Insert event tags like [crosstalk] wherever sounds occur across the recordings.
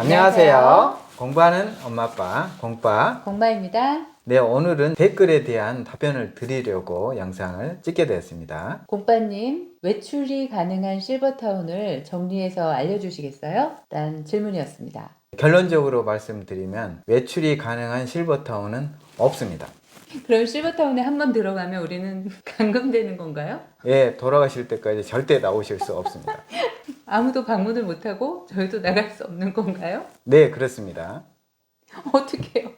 안녕하세요. 공부하는 엄마 아빠 공빠. 공마입니다. 네, 오늘은 댓글에 대한 답변을 드리려고 영상을 찍게 되었습니다. 공빠님, 외출이 가능한 실버타운을 정리해서 알려주시겠어요? 란 질문이었습니다. 결론적으로 말씀드리면 외출이 가능한 실버타운은 없습니다. 그럼 실버타운에 한 번 들어가면 우리는 [laughs] 감금되는 건가요? 예, 돌아가실 때까지 절대 나오실 수 없습니다. [laughs] 아무도 방문을 못하고 저희도 나갈 수 없는 건가요? 네, 그렇습니다. [laughs] 어떡해요?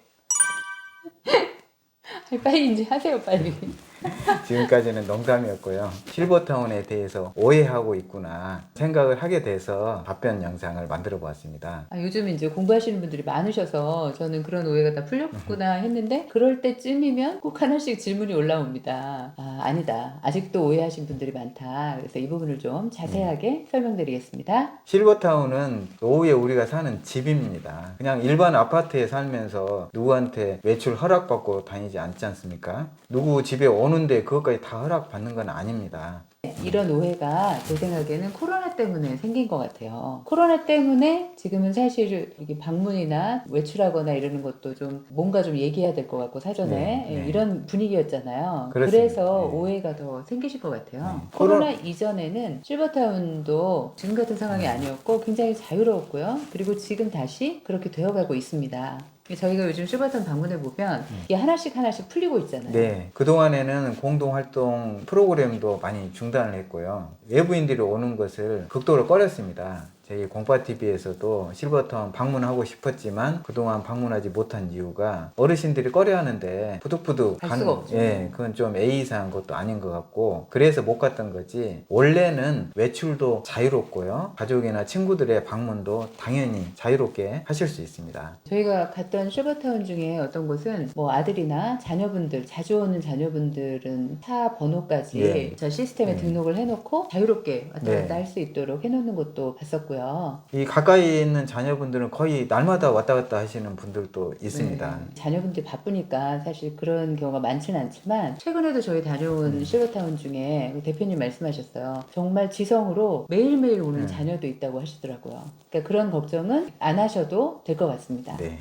빨리 이제 하세요, 빨리. [laughs] 지금까지는 농담이었고요. 실버타운에 대해서 오해하고 있구나 생각을 하게 돼서 답변 영상을 만들어 보았습니다. 아, 요즘 이제 공부하시는 분들이 많으셔서 저는 그런 오해가 다 풀렸구나 했는데 그럴 때쯤이면 꼭 하나씩 질문이 올라옵니다. 아, 아니다. 아직도 오해하신 분들이 많다. 그래서 이 부분을 좀 자세하게 설명드리겠습니다. 실버타운은 노후에 우리가 사는 집입니다. 그냥 일반 아파트에 살면서 누구한테 외출 허락받고 다니지 않지 않습니까? 누구 집에 오는데 그것까지 다 허락받는 건 아닙니다. 이런 오해가 제 생각에는 코로나 때문에 생긴 것 같아요. 코로나 때문에 지금은 사실 이게 방문이나 외출하거나 이러는 것도 좀 뭔가 좀 얘기해야 될 것 같고 사전에 네, 네. 예, 이런 분위기였잖아요. 그렇습니다. 그래서 네. 오해가 더 생기실 것 같아요. 네. 코로나 이전에는 실버타운도 지금 같은 상황이 네. 아니었고 굉장히 자유로웠고요. 그리고 지금 다시 그렇게 되어가고 있습니다. 저희가 요즘 실버타운 방문해 보면 이게 하나씩 하나씩 풀리고 있잖아요. 음. 네. 그동안에는 공동활동 프로그램도 많이 중단을 했고요. 외부인들이 오는 것을 극도로 꺼렸습니다. 저희 공파TV에서도 실버타운 방문하고 싶었지만 그동안 방문하지 못한 이유가 어르신들이 꺼려하는데 부득부득 갈 수가 없죠. 예, 그건 좀 A사한 것도 아닌 것 같고 그래서 못 갔던 거지 원래는 외출도 자유롭고요 가족이나 친구들의 방문도 당연히 자유롭게 하실 수 있습니다. 저희가 갔던 실버타운 중에 어떤 곳은 뭐 아들이나 자녀분들 자주 오는 자녀분들은 차 번호까지 네. 저 시스템에 네. 등록을 해놓고 자유롭게 왔다 네. 갔다 할수 있도록 해놓는 곳도 봤었고 요. 이 가까이 있는 자녀분들은 거의 날마다 왔다 갔다 하시는 분들도 있습니다. 네. 자녀분들이 바쁘니까 사실 그런 경우가 많지는 않지만 최근에도 저희 다녀온 음. 실버타운 중에 그 대표님 말씀하셨어요. 정말 지성으로 매일매일 오는 음. 자녀도 있다고 하시더라고요. 그러니까 그런 걱정은 안 하셔도 될 것 같습니다. 네.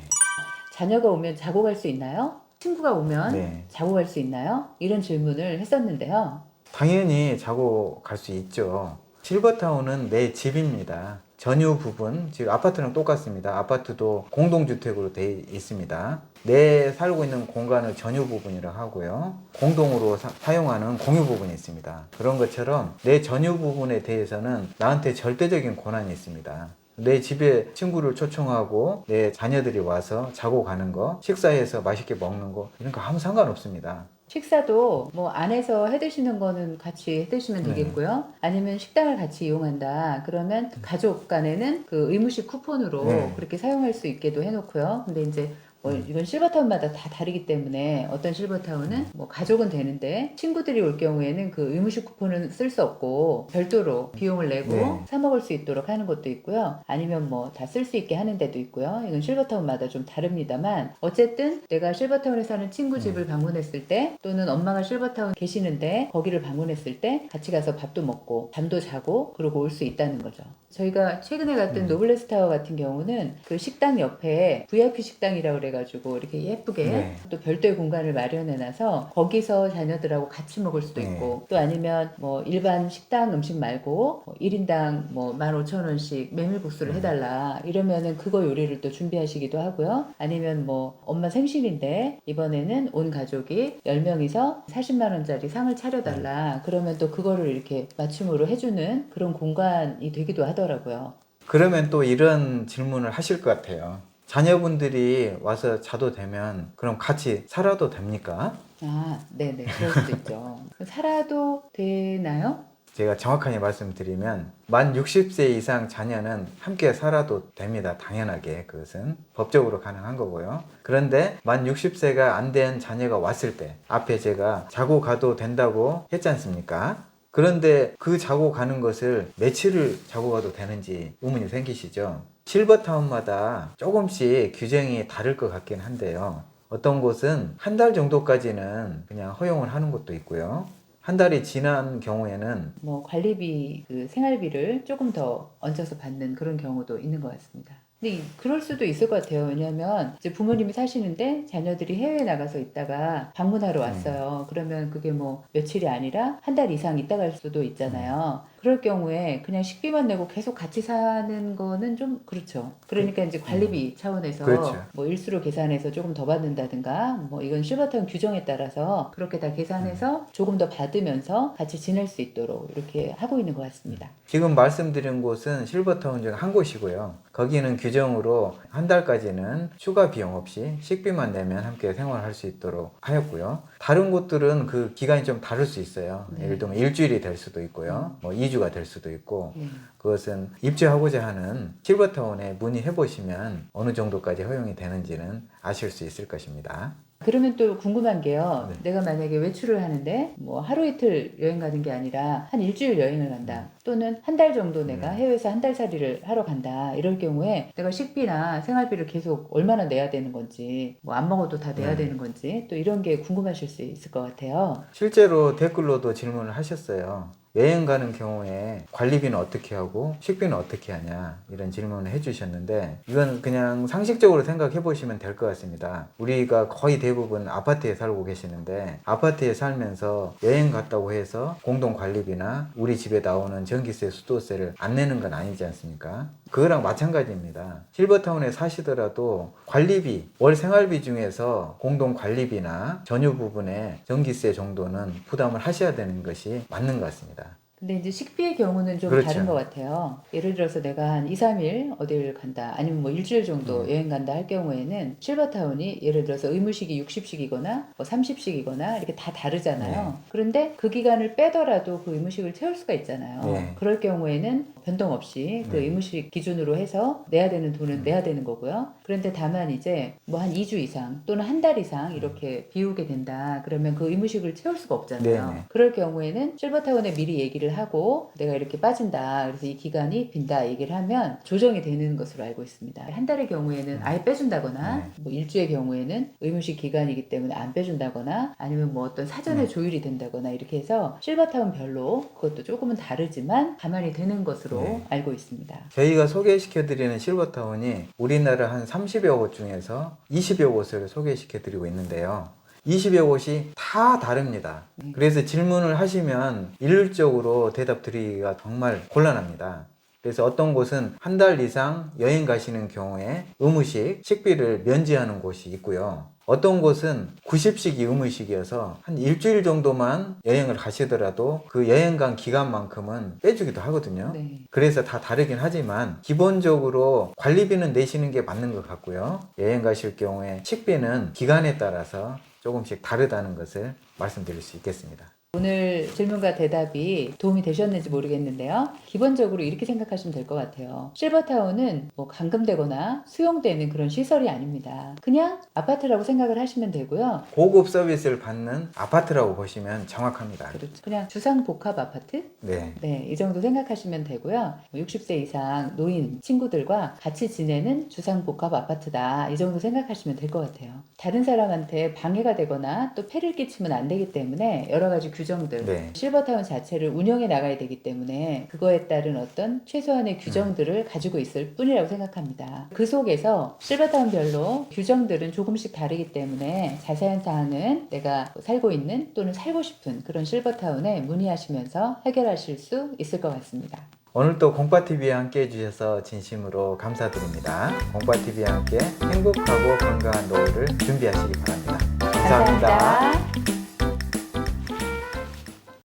자녀가 오면 자고 갈 수 있나요? 친구가 오면 네. 자고 갈 수 있나요? 이런 질문을 했었는데요. 당연히 자고 갈 수 있죠. 실버타운은 내 집입니다. 전유 부분, 즉 아파트랑 똑같습니다. 아파트도 공동주택으로 되어 있습니다. 내 살고 있는 공간을 전유 부분이라고 하고요. 공동으로 사, 용하는 공유 부분이 있습니다. 그런 것처럼 내 전유 부분에 대해서는 나한테 절대적인 권한이 있습니다. 내 집에 친구를 초청하고 내 자녀들이 와서 자고 가는 거, 식사해서 맛있게 먹는 거 이런 거 아무 상관없습니다. 식사도 뭐 안에서 해 드시는 거는 같이 해 드시면 네. 되겠고요. 아니면 식당을 같이 이용한다. 그러면 가족 간에는 그 의무식 쿠폰으로 네. 그렇게 사용할 수 있게도 해놓고요. 근데 이제 뭐 음. 이건 실버타운마다 다 다르기 때문에 어떤 실버타운은 뭐 가족은 되는데 친구들이 올 경우에는 그 의무식 쿠폰은 쓸 수 없고 별도로 비용을 내고 네. 사 먹을 수 있도록 하는 것도 있고요. 아니면 뭐 다 쓸 수 있게 하는 데도 있고요. 이건 실버타운마다 좀 다릅니다만 어쨌든 내가 실버타운에 사는 친구 집을 방문했을 때 또는 엄마가 실버타운 계시는데 거기를 방문했을 때 같이 가서 밥도 먹고 잠도 자고 그러고 올 수 있다는 거죠. 저희가 최근에 갔던 음. 노블레스 타워 같은 경우는 그 식당 옆에 VIP 식당이라고 그래 가지고 이렇게 예쁘게 네. 또 별도의 공간을 마련해놔서 거기서 자녀들하고 같이 먹을 수도 네. 있고 또 아니면 뭐 일반 식당 음식 말고 뭐 1인당 뭐 15,000원씩 메밀국수를 음. 해달라 이러면은 그거 요리를 또 준비하시기도 하고요 아니면 뭐 엄마 생신인데 이번에는 온 가족이 10명이서 40만원짜리 상을 차려달라 네. 그러면 또 그거를 이렇게 맞춤으로 해주는 그런 공간이 되기도 하더라고요 그러면 또 이런 질문을 하실 것 같아요. 자녀분들이 와서 자도 되면 그럼 같이 살아도 됩니까? 아 네네 그럴 수도 있죠 [laughs] 살아도 되나요? 제가 정확하게 말씀드리면 만 60세 이상 자녀는 함께 살아도 됩니다. 당연하게 그것은 법적으로 가능한 거고요. 그런데 만 60세가 안 된 자녀가 왔을 때 앞에 제가 자고 가도 된다고 했지 않습니까? 그런데 그 자고 가는 것을 며칠을 자고 가도 되는지 의문이 생기시죠? 실버타운마다 조금씩 규정이 다를 것 같긴 한데요. 어떤 곳은 한 달 정도까지는 그냥 허용을 하는 곳도 있고요. 한 달이 지난 경우에는 뭐 관리비 그 생활비를 조금 더 얹어서 받는 그런 경우도 있는 것 같습니다. 근데 이- 그럴 수도 있을 것 같아요. 왜냐하면 이제 부모님이 사시는데 자녀들이 해외에 나가서 있다가 방문하러 왔어요. 그러면 그게 뭐 며칠이 아니라 한 달 이상 있다 갈 수도 있잖아요. 그럴 경우에 그냥 식비만 내고 계속 같이 사는 거는 좀 그렇죠. 그러니까 이제 관리비 차원에서 그렇죠. 뭐 일수로 계산해서 조금 더 받는다든가 뭐 이건 실버타운 규정에 따라서 그렇게 다 계산해서 조금 더 받으면서 같이 지낼 수 있도록 이렇게 하고 있는 것 같습니다. 지금 말씀드린 곳은 실버타운 중 한 곳이고요. 거기는 규정으로 한 달까지는 추가 비용 없이 식비만 내면 함께 생활할 수 있도록 하였고요. 다른 곳들은 그 기간이 좀 다를 수 있어요. 네. 예를 들면 일주일이 될 수도 있고요. 뭐 2주 가 될 수도 있고 네. 그것은 입주하고자 하는 실버타운에 문의해 보시면 어느 정도까지 허용이 되는지는 아실 수 있을 것입니다. 그러면 또 궁금한 게요. 네. 내가 만약에 외출을 하는데 뭐 하루 이틀 여행 가는 게 아니라 한 일주일 여행을 간다. 또는 한 달 정도 내가 네. 해외에서 한 달 살이를 하러 간다. 이럴 경우에 내가 식비나 생활비를 계속 얼마나 내야 되는 건지, 뭐 안 먹어도 다 내야 네. 되는 건지 또 이런 게 궁금하실 수 있을 것 같아요. 실제로 댓글로도 질문을 하셨어요. 여행 가는 경우에 관리비는 어떻게 하고 식비는 어떻게 하냐 이런 질문을 해주셨는데 이건 그냥 상식적으로 생각해 보시면 될 것 같습니다. 우리가 거의 대부분 아파트에 살고 계시는데 아파트에 살면서 여행 갔다고 해서 공동 관리비나 우리 집에 나오는 전기세, 수도세를 안 내는 건 아니지 않습니까? 그거랑 마찬가지입니다. 실버타운에 사시더라도 관리비, 월 생활비 중에서 공동 관리비나 전유 부분에 전기세 정도는 부담을 하셔야 되는 것이 맞는 것 같습니다. 근데 이제 식비의 경우는 좀 그렇죠. 다른 것 같아요. 예를 들어서 내가 한 2, 3일 어딜 간다, 아니면 뭐 일주일 정도 음. 여행 간다 할 경우에는 실버타운이 예를 들어서 의무식이 60식이거나 뭐 30식이거나 이렇게 다 다르잖아요. 네. 그런데 그 기간을 빼더라도 그 의무식을 채울 수가 있잖아요. 네. 그럴 경우에는 변동 없이 그 네. 의무식 기준으로 해서 내야 되는 돈은 음. 내야 되는 거고요. 그런데 다만 이제 뭐 한 2주 이상 또는 한 달 이상 이렇게 비우게 된다. 그러면 그 의무식을 채울 수가 없잖아요. 네네. 그럴 경우에는 실버타운에 미리 얘기를 하고 내가 이렇게 빠진다. 그래서 이 기간이 빈다 얘기를 하면 조정이 되는 것으로 알고 있습니다. 한 달의 경우에는 아예 빼준다거나 네. 뭐 일주의 경우에는 의무식 기간이기 때문에 안 빼준다거나 아니면 뭐 어떤 사전에 네. 조율이 된다거나 이렇게 해서 실버타운 별로 그것도 조금은 다르지만 가만히 되는 것으로 네. 알고 있습니다. 저희가 소개시켜드리는 실버타운이 우리나라 한 30여 곳 중에서 20여 곳을 소개시켜드리고 있는데요. 20여 곳이 다 다릅니다. 네. 그래서 질문을 하시면 일률적으로 대답 드리기가 정말 곤란합니다. 그래서 어떤 곳은 한 달 이상 여행 가시는 경우에 의무식, 식비를 면제하는 곳이 있고요. 어떤 곳은 90식이 의무식이어서 한 일주일 정도만 여행을 가시더라도 그 여행 간 기간만큼은 빼주기도 하거든요. 네. 그래서 다 다르긴 하지만 기본적으로 관리비는 내시는 게 맞는 것 같고요. 여행 가실 경우에 식비는 기간에 따라서 조금씩 다르다는 것을 말씀드릴 수 있겠습니다. 오늘 질문과 대답이 도움이 되셨는지 모르겠는데요. 기본적으로 이렇게 생각하시면 될 것 같아요. 실버타운은 뭐 감금되거나 수용되는 그런 시설이 아닙니다. 그냥 아파트라고 생각을 하시면 되고요. 고급 서비스를 받는 아파트라고 보시면 정확합니다. 그렇죠. 그냥 주상 복합 아파트? 네. 네, 이 정도 생각하시면 되고요. 60세 이상 노인 친구들과 같이 지내는 주상 복합 아파트다. 이 정도 생각하시면 될 것 같아요. 다른 사람한테 방해가 되거나 또 폐를 끼치면 안 되기 때문에 여러 가지 규 정들, 네. 실버타운 자체를 운영해 나가야 되기 때문에 그거에 따른 어떤 최소한의 규정들을 가지고 있을 뿐이라고 생각합니다. 그 속에서 실버타운별로 규정들은 조금씩 다르기 때문에 자세한 사항은 내가 살고 있는 또는 살고 싶은 그런 실버타운에 문의하시면서 해결하실 수 있을 것 같습니다. 오늘 또 공파TV와 함께 해주셔서 진심으로 감사드립니다. 공파TV와 함께 행복하고 건강한 노후를 준비하시기 바랍니다 감사합니다. 감사합니다.